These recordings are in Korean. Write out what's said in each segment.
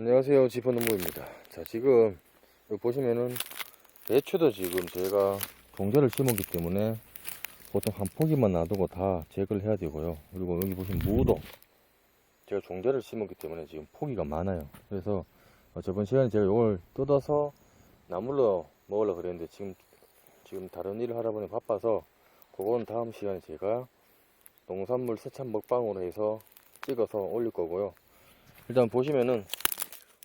안녕하세요. 지퍼농부입니다. 자 지금 보시면은 배추도 지금 제가 종자를 심었기 때문에 보통 한 포기만 놔두고 다 제거를 해야 되고요. 그리고 여기 보시면 무도. 제가 종자를 심었기 때문에 지금 포기가 많아요. 그래서 어, 저번 시간에 제가 이걸 뜯어서 나물로 먹으려고 그랬는데 지금 지금 다른 일을 하다 보니 바빠서 그건 다음 시간에 제가 농산물 세참 먹방으로 해서 찍어서 올릴 거고요. 일단 보시면은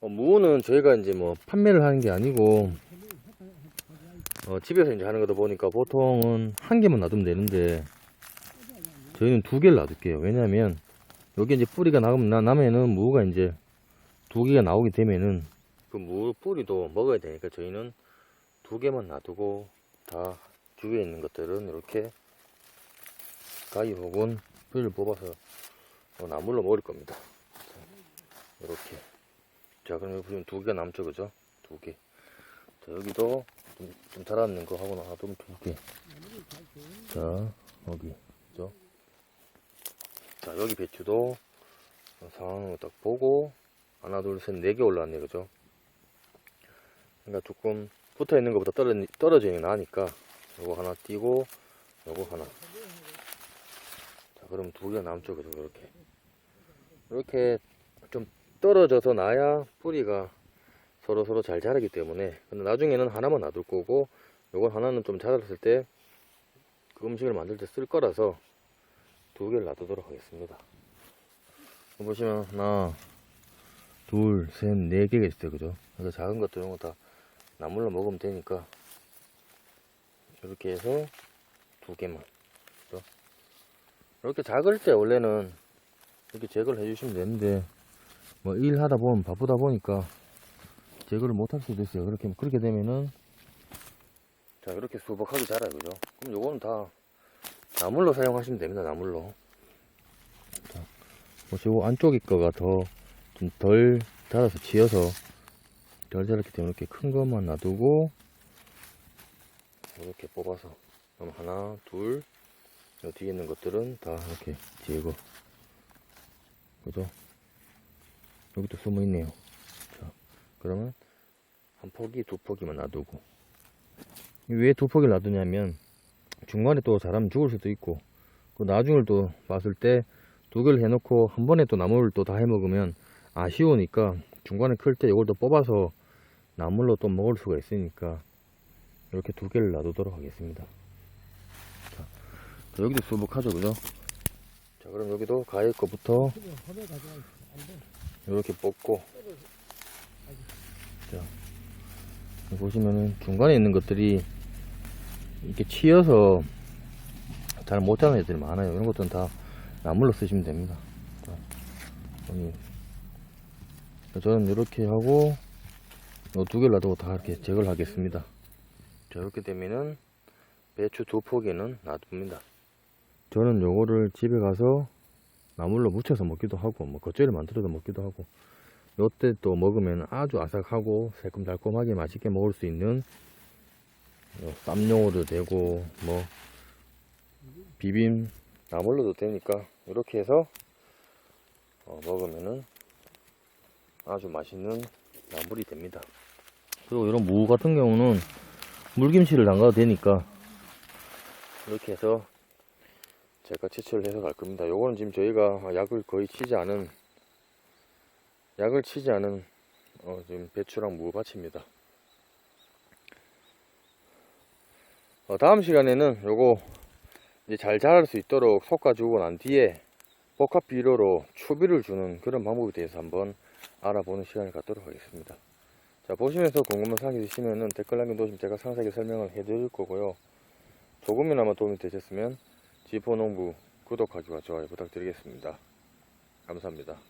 어, 무는 저희가 이제 뭐 판매를 하는 게 아니고 어, 집에서 이제 하는 거다 보니까 보통은 한 개만 놔두면 되는데 저희는 두 개를 놔둘게요. 왜냐면 여기 이제 뿌리가 나면 나- 나면은 무가 이제 두 개가 나오게 되면은 그 무 뿌리도 먹어야 되니까 저희는 두 개만 놔두고 다 주위에 있는 것들은 이렇게 가위 혹은 뿌리를 뽑아서 어, 나물로 먹을 겁니다. 이렇게. 자, 그럼 여기 보시면 두 개가 남죠, 그죠? 두 개. 자, 여기도 좀, 좀 자랐는 거 하고 놔두면 두 개. 자, 여기, 그죠? 자, 여기 배추도 상황을 딱 보고, 하나, 둘, 셋, 네 개 올라왔네, 그죠? 그러니까 조금 붙어 있는 것보다 떨어, 떨어지는 게 나으니까, 요거 하나 띄고, 요거 하나. 자, 그럼 두 개가 남죠, 그죠? 이렇게. 이렇게 좀 떨어져서 나야 뿌리가 서로 서로 잘 자라기 때문에. 근데 나중에는 하나만 놔둘 거고 요건 하나는 좀 자랐을 때 그 음식을 만들 때 쓸 거라서 두 개를 놔두도록 하겠습니다. 보시면 하나 둘셋네 개가 있어요 그죠? 그래서 작은 것도 이런 거 다 나물로 먹으면 되니까 이렇게 해서 두 개만 그죠? 이렇게 작을 때 원래는 이렇게 제거를 해주시면 되는데 뭐 일하다 보면 바쁘다 보니까 제거를 못 할 수도 있어요. 그렇게 그렇게 되면은 자 이렇게 수북하게 자라요, 그죠? 그럼 요거는 다 나물로 사용하시면 됩니다. 나물로. 자, 보시고 안쪽에 거가 더 좀 덜 자라서 지어서 덜 자랐기 때문에 이렇게 큰 것만 놔두고 이렇게 뽑아서 그럼 하나, 둘, 요 뒤에 있는 것들은 다 이렇게 제거. 그죠? 여기도 숨어 있네요. 자, 그러면 한 포기, 두 포기만 놔두고. 왜 두 포기를 놔두냐면 중간에 또 자라면 죽을 수도 있고, 그 나중을 또 봤을 때 두 개를 해놓고 한 번에 또 나무를 또다 해먹으면 아쉬우니까 중간에 클 때 이걸 또 뽑아서 나물로 또 먹을 수가 있으니까 이렇게 두 개를 놔두도록 하겠습니다. 자, 여기도 수북하죠, 그죠? 자, 그럼 여기도 가위 거부터 이렇게 뽑고. 자 보시면은 중간에 있는 것들이 이렇게 치여서 잘못 자라는 애들이 많아요. 이런 것들은 다 나물로 쓰시면 됩니다. 자. 저는 이렇게 하고 요두 개를 놔두고 다 이렇게 제거를 하겠습니다. 자 이렇게 되면은 배추 두 포기는 놔둡니다. 저는 요거를 집에 가서 나물로 무쳐서 먹기도 하고 뭐 겉절이 만들어서 먹기도 하고 요때 또 먹으면 아주 아삭하고 새콤달콤하게 맛있게 먹을 수 있는 어, 쌈용으로도 되고 뭐 비빔 나물로도 되니까 이렇게 해서 어, 먹으면은 아주 맛있는 나물이 됩니다. 그리고 이런 무 같은 경우는 물김치를 담가도 되니까 이렇게 해서 제가 채취를 해서 갈 겁니다. 요거는 지금 저희가 약을 거의 치지 않은 약을 치지 않은 어, 지금 배추랑 무밭입니다. 어, 다음 시간에는 요거 이제 잘 자랄 수 있도록 솎아주고 난 뒤에 복합 비료로 추비를 주는 그런 방법에 대해서 한번 알아보는 시간을 갖도록 하겠습니다. 자 보시면서 궁금한 사항이 있으시면은 댓글 남겨두시면 제가 상세하게 설명을 해드릴 거고요. 조금이나마 도움이 되셨으면 지포농부 구독하기와 좋아요 부탁드리겠습니다. 감사합니다.